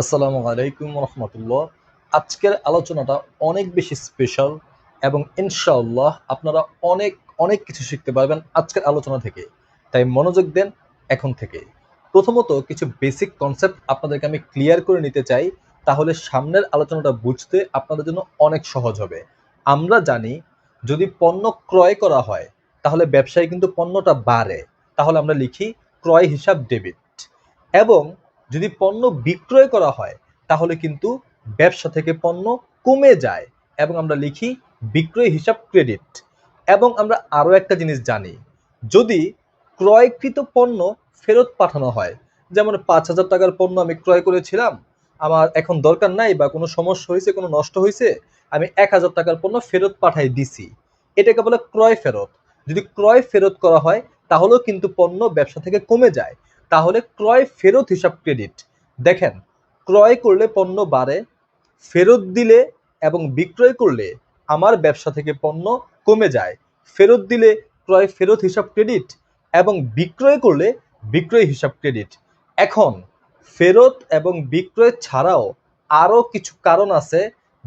আসসালামু আলাইকুম রহমতুল্লাহ। আজকের আলোচনাটা অনেক বেশি স্পেশাল এবং ইনশাআল্লাহ আপনারা অনেক অনেক কিছু শিখতে পারবেন আজকের আলোচনা থেকে। তাই মনোযোগ দেন এখন থেকে। প্রথমত কিছু বেসিক কনসেপ্ট আপনাদেরকে আমি ক্লিয়ার করে নিতে চাই, তাহলে সামনের আলোচনাটা বুঝতে আপনাদের জন্য অনেক সহজ হবে। আমরা জানি যদি পণ্য ক্রয় করা হয়, তাহলে ব্যবসায় কিন্তু পণ্যটা বাড়ে। তাহলে আমরা লিখি ক্রয় হিসাব ডেবিট এবং যদি পণ্য বিক্রয় করা হয়, তাহলে কিন্তু ব্যবসা থেকে পণ্য কমে যায় এবং আমরা লিখি বিক্রয় হিসাব ক্রেডিট এবং আমরা আরও একটা জিনিস জানি, যদি ক্রয়কৃত পণ্য ফেরত পাঠানো হয়, যেমন পাঁচ হাজার টাকার পণ্য আমি ক্রয় করেছিলাম, আমার এখন দরকার নাই বা কোনো সমস্যা হয়েছে, কোনো নষ্ট হয়েছে, আমি এক হাজার টাকার পণ্য ফেরত পাঠাই দিছি। এটাকে বলে ক্রয় ফেরত। যদি ক্রয় ফেরত করা হয়, তাহলেও কিন্তু পণ্য ব্যবসা থেকে কমে যায়। তাহলে ক্রয় ফেরত হিসাব ক্রেডিট দেখেন, ক্রয় করলে পণ্য বাড়ে, ফেরত দিলে এবং বিক্রয় করলে আমার ব্যবসা থেকে পণ্য কমে যায়। ফেরত দিলে ক্রয় ফেরত হিসাব ক্রেডিট এবং বিক্রয় করলে বিক্রয় হিসাব ক্রেডিট এখন, ফেরত এবং বিক্রয় ছাড়াও আরও কিছু কারণ আছে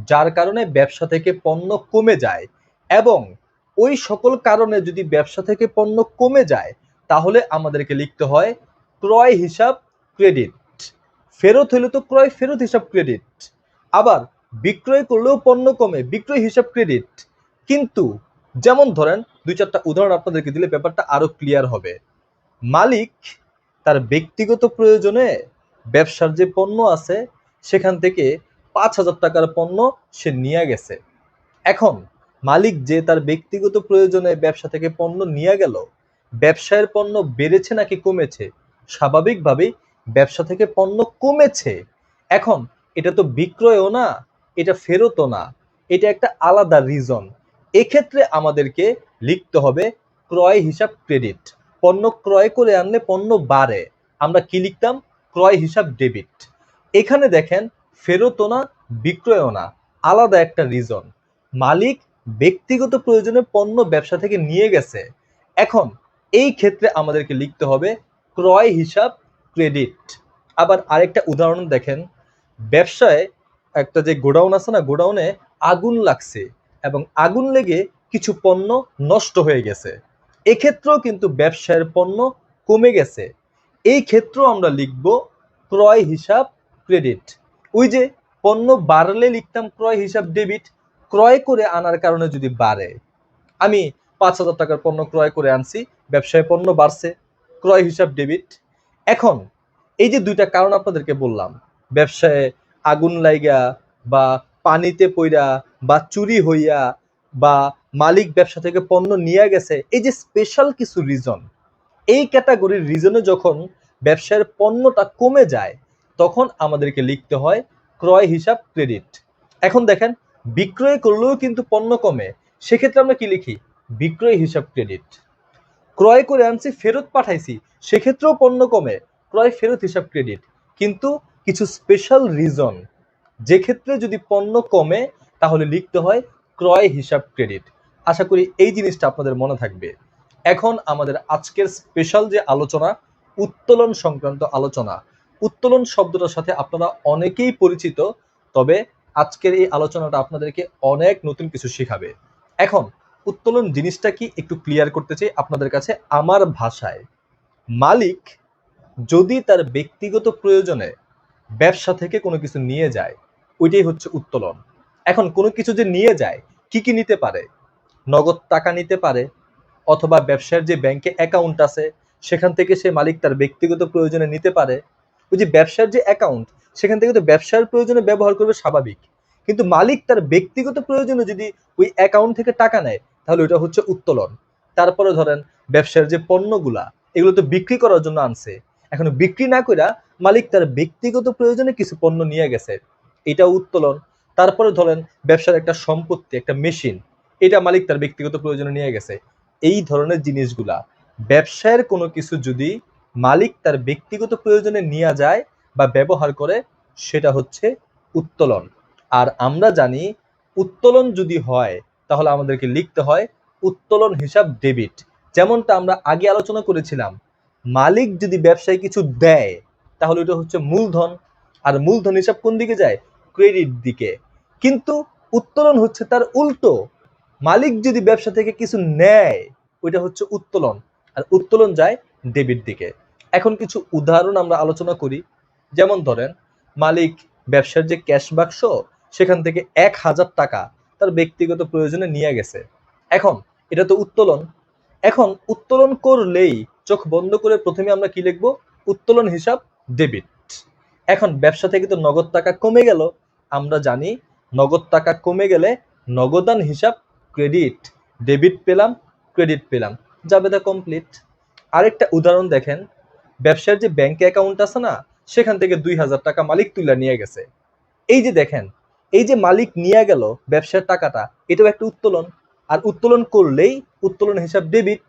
যার কারণে ব্যবসা থেকে পণ্য কমে যায় এবং ওই সকল কারণে যদি ব্যবসা থেকে পণ্য কমে যায়, তাহলে আমাদেরকে লিখতে হয় ক্রয় হিসাব ক্রেডিট ফেরত হলে তো ক্রয় ফেরত হিসাব ক্রেডিট আবার বিক্রয় করলেও পণ্য কমে, বিক্রয় হিসাব ক্রেডিট কিন্তু যেমন ধরেন, দুই চারটা উদাহরণ আপনাদেরকে দিলে ব্যাপারটা আরও ক্লিয়ার হবে। মালিক তার ব্যক্তিগত প্রয়োজনে ব্যবসার যে পণ্য আছে, সেখান থেকে পাঁচ হাজার টাকার পণ্য সে নিয়ে গেছে। এখন মালিক যে তার ব্যক্তিগত প্রয়োজনে ব্যবসা থেকে পণ্য নিয়ে গেল, ব্যবসায়ের পণ্য বেড়েছে নাকি কমেছে স্বাভাবিকভাবেই ব্যবসা থেকে পণ্য কমেছে। এখন এটা তো বিক্রয়ও না, এটা ফেরতও না, এটা একটা আলাদা রিজন এক্ষেত্রে আমাদেরকে লিখতে হবে ক্রয় হিসাব ক্রেডিট পণ্য ক্রয় করে আনলে পণ্য বাড়ে। আমরা কি লিখতাম? ক্রয় হিসাব ডেবিট এখানে দেখেন, ফেরতও না, বিক্রয়ও না, আলাদা একটা রিজন মালিক ব্যক্তিগত প্রয়োজনে পণ্য ব্যবসা থেকে নিয়ে গেছে। এখন এই ক্ষেত্রে আমাদেরকে লিখতে হবে ক্রয় হিসাব ক্রেডিট আবার আরেকটা উদাহরণ দেখেন। ব্যবসায় একটা যে গোডাউন আছে না, গোডাউনে আগুন লাগছে এবং আগুন লেগে কিছু পণ্য নষ্ট হয়ে গেছে। এক্ষেত্রেও কিন্তু ব্যবসায়ের পণ্য কমে গেছে। এই ক্ষেত্রেও আমরা লিখব ক্রয় হিসাব ক্রেডিট ওই যে পণ্য বাড়লে লিখতাম ক্রয় হিসাব ডেবিট ক্রয় করে আনার কারণে যদি বাড়ে। আমি পাঁচ হাজার টাকার পণ্য ক্রয় করে আনছি, ব্যবসায় পণ্য বাড়ছে। ক্রয় হিসাব ডেবিট এখন, এই যে দুইটা কারণ আপনাদেরকে বললাম, ব্যবসায় আগুন লাইগা বা পানিতে পইরা বা চুরি হইয়া বা মালিক ব্যবসা থেকে পণ্য নিয়ে গেছে, এই যে স্পেশাল কিছু রিজন এই ক্যাটাগরির রিজনে যখন ব্যবসায়ের পণ্যটা কমে যায়, তখন আমাদেরকে লিখতে হয় ক্রয় হিসাব ক্রেডিট এখন দেখেন, বিক্রয় করলেও কিন্তু পণ্য কমে, সেক্ষেত্রে আমরা কি লিখি? বিক্রয় হিসাব ক্রেডিট ক্রয় করে আনছি, ফেরত পাঠাইছি, সেক্ষেত্রেও পণ্য কমে। ক্রয়, ফেরত হিসাব ক্রেডিট কিন্তু কিছু স্পেশাল রিজন যে ক্ষেত্রে যদি পণ্য কমে, তাহলে লিখতে হয় ক্রয় হিসাব ক্রেডিট আশা করি এই জিনিসটা আপনাদের মনে থাকবে। এখন আমাদের আজকের স্পেশাল যে আলোচনা, উত্তোলন সংক্রান্ত আলোচনা। উত্তোলন শব্দটার সাথে আপনারা অনেকেই পরিচিত, তবে আজকের এই আলোচনাটা আপনাদেরকে অনেক নতুন কিছু শেখাবে। এখন উত্তোলন জিনিসটা কি একটু ক্লিয়ার করতে চাই আপনাদের কাছে? আমার ভাষায় মালিক যদি তার ব্যক্তিগত প্রয়োজনে ব্যবসা থেকে কোনো কিছু নিয়ে যায়, ওইটাই হচ্ছে উত্তোলন। এখন কোনো কিছু যে নিয়ে যায়, কি কি নিতে পারে? নগদ টাকা নিতে পারে অথবা ব্যবসার যে ব্যাংকে অ্যাকাউন্ট আছে, সেখান থেকে সে মালিক তার ব্যক্তিগত প্রয়োজনে নিতে পারে। ওই যে ব্যবসার যে অ্যাকাউন্ট সেখান থেকে তো ব্যবসার প্রয়োজনে ব্যবহার করবে স্বাভাবিক। কিন্তু মালিক তার ব্যক্তিগত প্রয়োজনে যদি ওই অ্যাকাউন্ট থেকে টাকা নেয় তাহলে ওটা হচ্ছে উত্তোলন। তারপরে ধরেন ব্যবসার যে পণ্যগুলা, এগুলো তো বিক্রি করার জন্য আনছে। এখন বিক্রি না কইরা মালিক তার ব্যক্তিগত প্রয়োজনে কিছু পণ্য নিয়ে গেছে। এটা উত্তোলন। তারপরে ধরেন ব্যবসার একটা সম্পত্তি, একটা মেশিন, এটা মালিক তার ব্যক্তিগত প্রয়োজনে নিয়ে গেছে। এই ধরনের জিনিসগুলা, ব্যবসায়ের কোনো কিছু যদি মালিক তার ব্যক্তিগত প্রয়োজনে নিয়ে যায় বা ব্যবহার করে, সেটা হচ্ছে উত্তোলন। আর আমরা জানি, উত্তোলন যদি হয় তাহলে আমাদেরকে লিখতে হয় উত্তোলন হিসাব ডেবিট যেমনটা আমরা আগে আলোচনা করেছিলাম, মালিক যদি ব্যবসায় কিছু দেয়, তাহলে ওটা হচ্ছে মূলধন। আর মূলধন হিসাব কোন দিকে যায়? ক্রেডিট দিকে। কিন্তু উত্তোলন হচ্ছে তার উল্টো। মালিক যদি ব্যবসা থেকে কিছু নেয়, ওইটা হচ্ছে উত্তোলন। আর উত্তোলন যায় ডেবিট দিকে। এখন কিছু উদাহরণ আমরা আলোচনা করি। যেমন ধরেন, মালিক ব্যবসার যে ক্যাশ বাক্স সেখান থেকে এক হাজার টাকা তার ব্যক্তিগত প্রয়োজনে নিয়ে গেছে। এখন, এটা তো উত্তোলন। এখন, উত্তোলন করলেই চোখ বন্ধ করে প্রথমে আমরা কি লিখব? উত্তোলন হিসাব ডেবিট এখন, ব্যবসা থেকে তো নগদ টাকা কমে গেল। আমরা জানি, নগদ টাকা কমে গেলে নগদান হিসাব ক্রেডিট ডেবিট পেলাম ক্রেডিট পেলাম। জাবেদা কমপ্লিট আরেকটা উদাহরণ দেখেন। ব্যবসার যে ব্যাংকে অ্যাকাউন্ট আছে না, সেখান থেকে দুই হাজার টাকা মালিক তুলে নিয়ে গেছে। এই যে দেখেন এই যে মালিক নিয়ে গেল ব্যবসার টাকাটা, এটাও একটা উত্তোলন। আর উত্তোলন করলেই উত্তোলন হিসাব ডেবিট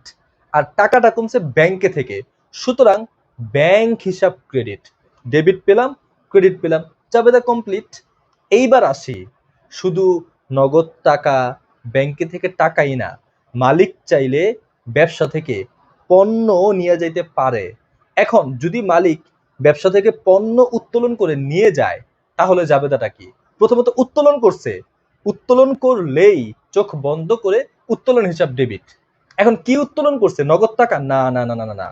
আর টাকাটা কমছে ব্যাংকে থেকে। সুতরাং ব্যাংক হিসাব ক্রেডিট ডেবিট পেলাম ক্রেডিট পেলাম জাবেদা কমপ্লিট এইবার আসি, শুধু নগদ টাকা ব্যাংকে থেকে টাকাই না, মালিক চাইলে ব্যবসা থেকে পণ্য নিয়ে যাইতে পারে। এখন যদি মালিক ব্যবসা থেকে পণ্য উত্তোলন করে নিয়ে যায়, তাহলে জাবেদাটা কি? প্রথমত উত্তোলন করছে। উত্তোলন করলেই চোখ বন্ধ করে উত্তোলন হিসাব ডেবিট এখন কি উত্তোলন করছে? নগদ টাকা? না না না না না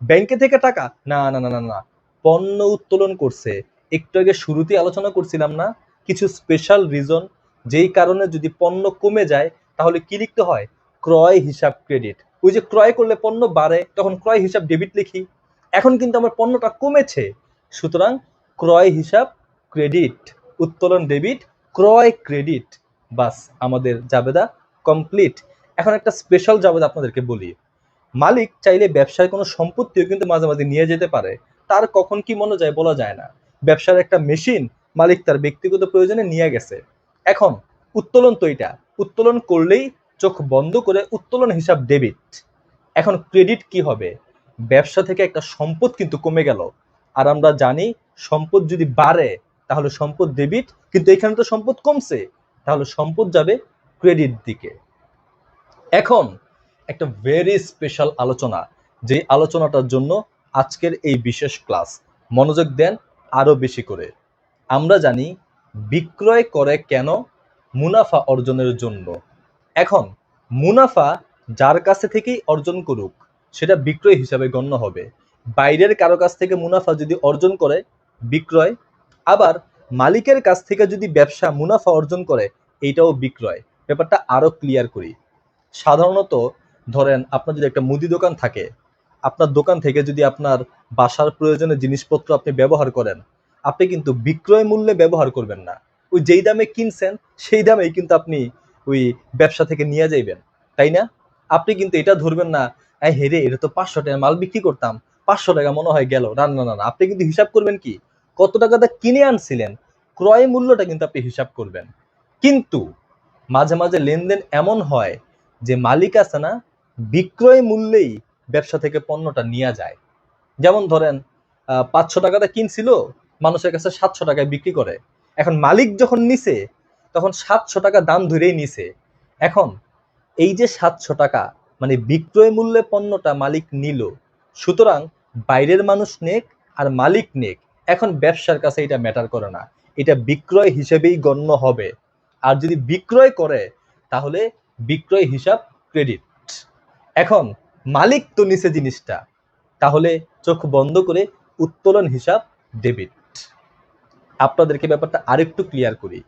ব্যাংকে থেকে টাকা? না না না না না। পণ্য উত্তোলন করছে। একটু আগে শুরুতেই আলোচনা করছিলাম না, কিছু স্পেশাল রিজন যেই কারণে যদি পণ্য কমে যায়, তাহলে কি লিখতে হয়? ক্রয় হিসাব ক্রেডিট ওই যে ক্রয় করলে পণ্য বাড়ে, তখন ক্রয় হিসাব ডেবিট লিখি। এখন কিন্তু আমার পণ্যটা কমেছে। সুতরাং ক্রয় হিসাব ক্রেডিট উত্তোলন ডেবিট, ক্রয় ক্রেডিট। বাস, আমাদের জাবেদা কমপ্লিট। এখন একটা স্পেশাল জাবেদা আপনাদেরকে বলি। মালিক চাইলে ব্যবসায় কোনো সম্পত্তিও কিন্তু মাঝে মাঝে নিয়ে যেতে পারে। তার কখন কি মনে যায় বলা যায় না। ব্যবসার একটা মেশিন মালিক তার ব্যক্তিগত প্রয়োজনে নিয়ে গেছে। এখন, উত্তোলন তো এটা। উত্তোলন করলেই চোখ বন্ধ করে উত্তোলন হিসাব ডেবিট এখন ক্রেডিট কি হবে? ব্যবসা থেকে একটা সম্পদ কিন্তু কমে গেল। আর আমরা জানি, সম্পদ যদি বাড়ে তাহলে সম্পদ ডেবিট কিন্তু এখানে তো সম্পদ কমছে, তাহলে সম্পদ যাবে ক্রেডিট দিকে। এখন একটা ভেরি স্পেশাল আলোচনা, যে আলোচনাটার জন্য আজকের এই বিশেষ ক্লাস মনোযোগ দেন আরও বেশি করে। আমরা জানি বিক্রয় করে কেন মুনাফা অর্জনের জন্য। এখন মুনাফা যার কাছে থেকেই অর্জন করুক, সেটা বিক্রয় হিসাবে গণ্য হবে। বাইরের কারও কাছ থেকে মুনাফা যদি অর্জন করে, বিক্রয় আবার মালিকের কাছ থেকে যদি ব্যবসা মুনাফা অর্জন করে, এইটাও বিক্রয়। ব্যাপারটা আরও ক্লিয়ার করি। সাধারণত ধরেন আপনার যদি একটা মুদি দোকান থাকে, আপনার দোকান থেকে যদি আপনার বাসার প্রয়োজনে জিনিসপত্র আপনি ব্যবহার করেন, আপনি কিন্তু বিক্রয় মূল্যে ব্যবহার করবেন না। ওই যেই দামে কিনছেন, সেই দামেই কিন্তু আপনি ওই ব্যবসা থেকে নিয়ে যাইবেন। তাই না? আপনি কিন্তু এটা ধরবেন না হেরে, এটা তো পাঁচশো টাকা মাল বিক্রি করতাম, পাঁচশো টাকা মনে হয় গেল না না না। আপনি কিন্তু হিসাব করবেন কি? কত টাকাটা কিনে আনছিলেন, ক্রয় মূল্যটা কিন্তু আপনি হিসাব করবেন। কিন্তু মাঝে মাঝে লেনদেন এমন হয় যে মালিক আছে না, বিক্রয় মূল্যেই ব্যবসা থেকে পণ্যটা নিয়ে যায়। যেমন ধরেন পাঁচশো টাকাটা কিনছিল, মানুষের কাছে সাতশো টাকায় বিক্রি করে। এখন মালিক যখন নিছে, তখন সাতশো টাকা দাম ধরেই নিছে। এখন এই যে সাতশো টাকা মানে বিক্রয় মূল্যে পণ্যটা মালিক নিল, সুতরাং বাইরের মানুষ নেক আর মালিক নেক। এখন ব্যবসার কাছে এটা ম্যাটার করে না। এটা বিক্রয় হিসেবেই গণ্য হবে। আর যদি বিক্রয় করে, তাহলে বিক্রয় হিসাব ক্রেডিট এখন, মালিক তো নিছে জিনিসটা, তাহলে চোখ বন্ধ করে উত্তোলন হিসাব ডেবিট আপনাদেরকে ব্যাপারটা আরেকটু ক্লিয়ার করি?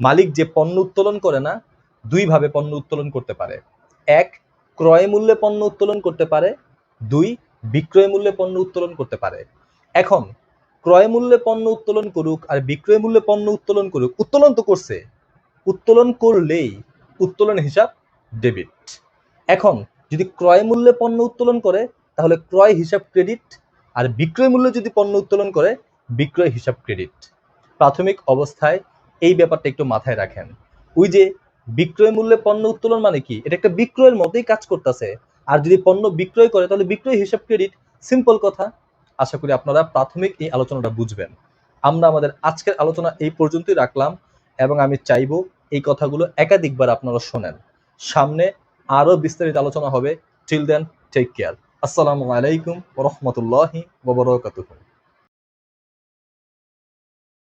মালিক যে পণ্য উত্তোলন করে না, দুইভাবে পণ্য উত্তোলন করতে পারে। এক, ক্রয় মূল্যে পণ্য উত্তোলন করতে পারে। দুই, বিক্রয় মূল্যে পণ্য উত্তোলন করতে পারে। এখন ক্রয় মূল্যে পণ্য উত্তোলন করুক আর বিক্রয় মূল্যে পণ্য উত্তোলন করুক, উত্তোলন তো করছে। উত্তোলন করলেই উত্তোলন হিসাব ডেবিট এখন যদি ক্রয় মূল্যে পণ্য উত্তোলন করে, তাহলে ক্রয় হিসাব ক্রেডিট আর বিক্রয় মূল্যে যদি পণ্য উত্তোলন করে, বিক্রয় হিসাব ক্রেডিট প্রাথমিক অবস্থায় এই ব্যাপারটা একটু মাথায় রাখেন। ওই যে বিক্রয় মূল্যে পণ্য উত্তোলন মানে কি? এটা একটা বিক্রয়ের মতোই কাজ করতেছে। আর যদি পণ্য বিক্রয় করে, তাহলে বিক্রয় হিসাব ক্রেডিট সিম্পল কথা। আশা করি আপনারা প্রাথমিক এই আলোচনাটা বুঝবেন। আমরা আমাদের আজকের আলোচনা এই পর্যন্তই রাখলাম এবং আমি চাইব এই কথাগুলো একাধিকবার আপনারা শোনেন। সামনে আরও বিস্তারিত আলোচনা হবে। টিল দেন টেক কেয়ার আসসালামু আলাইকুম রহমতুল্লাহি ওবরাকাতুহু